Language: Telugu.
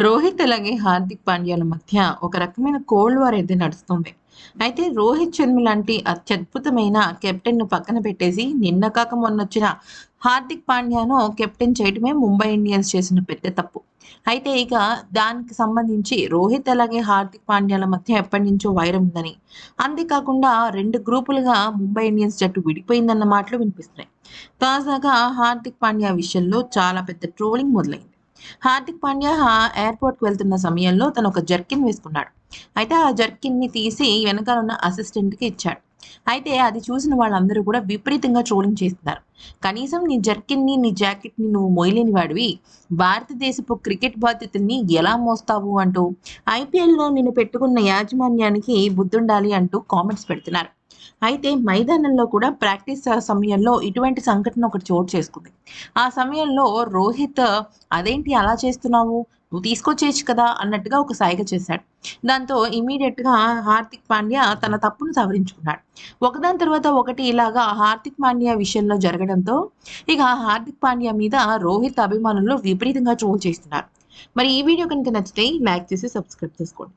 రోహిత్ అలాగే హార్దిక్ పాండ్యాల మధ్య ఒక రకమైన కోల్డ్ వార్ అయితే నడుస్తుంది. అయితే రోహిత్ శర్మ లాంటి అత్యద్భుతమైన కెప్టెన్ను పక్కన పెట్టేసి నిన్న కాక మొన్న వచ్చిన హార్దిక్ పాండ్యాను కెప్టెన్ చేయడమే ముంబై ఇండియన్స్ చేసిన పెద్ద తప్పు. అయితే ఇక దానికి సంబంధించి రోహిత్ అలాగే హార్దిక్ పాండ్యాల మధ్య ఎప్పటి నుంచో వైరం ఉందని అంతేకాకుండా రెండు గ్రూపులుగా ముంబై ఇండియన్స్ జట్టు విడిపోయిందన్న మాటలు వినిపిస్తున్నాయి. తాజాగా హార్దిక్ పాండ్యా విషయంలో చాలా పెద్ద ట్రోలింగ్ మొదలైంది. హార్దిక్ పాండ్యా ఎయిర్పోర్ట్కి వెళ్తున్న సమయంలో తను ఒక జర్కిన్ వేసుకున్నాడు. అయితే ఆ జర్కిన్ని తీసి వెనకాల ఉన్న అసిస్టెంట్కి ఇచ్చాడు. అయితే అది చూసిన వాళ్ళందరూ కూడా విపరీతంగా ట్రోలింగ్ చేస్తున్నారు. కనీసం నీ జర్కిన్ని నీ జాకెట్ని నువ్వు మొయలేని వాడివి. భారతదేశపు క్రికెట్ బాధ్యతల్ని ఎలా మోస్తావు అంటూ ఐపీఎల్లో నిన్ను పెట్టుకున్న యాజమాన్యానికి బుద్ధుండాలి అంటూ కామెంట్స్ పెడుతున్నారు. అయితే మైదానంలో కూడా ప్రాక్టీస్ సమయంలో ఇటువంటి సంఘటన ఒకటి చోటు చేసుకుంది. ఆ సమయంలో రోహిత్ అదేంటి అలా చేస్తున్నావు? నువ్వు తీసుకొచ్చేయచ్చు కదా అన్నట్టుగా ఒక సైగ చేశాడు. దాంతో ఇమీడియట్గా హార్దిక్ పాండ్యా తన తప్పును సవరించుకున్నాడు. ఒకదాని తర్వాత ఒకటి ఇలాగా హార్దిక్ పాండ్యా విషయంలో జరగడంతో ఇక హార్దిక్ పాండ్యా మీద రోహిత్ అభిమానులు విపరీతంగా ట్రోల్ చేస్తున్నారు. మరి ఈ వీడియో కనుక నచ్చితే లైక్ చేసి సబ్స్క్రైబ్ చేసుకోండి.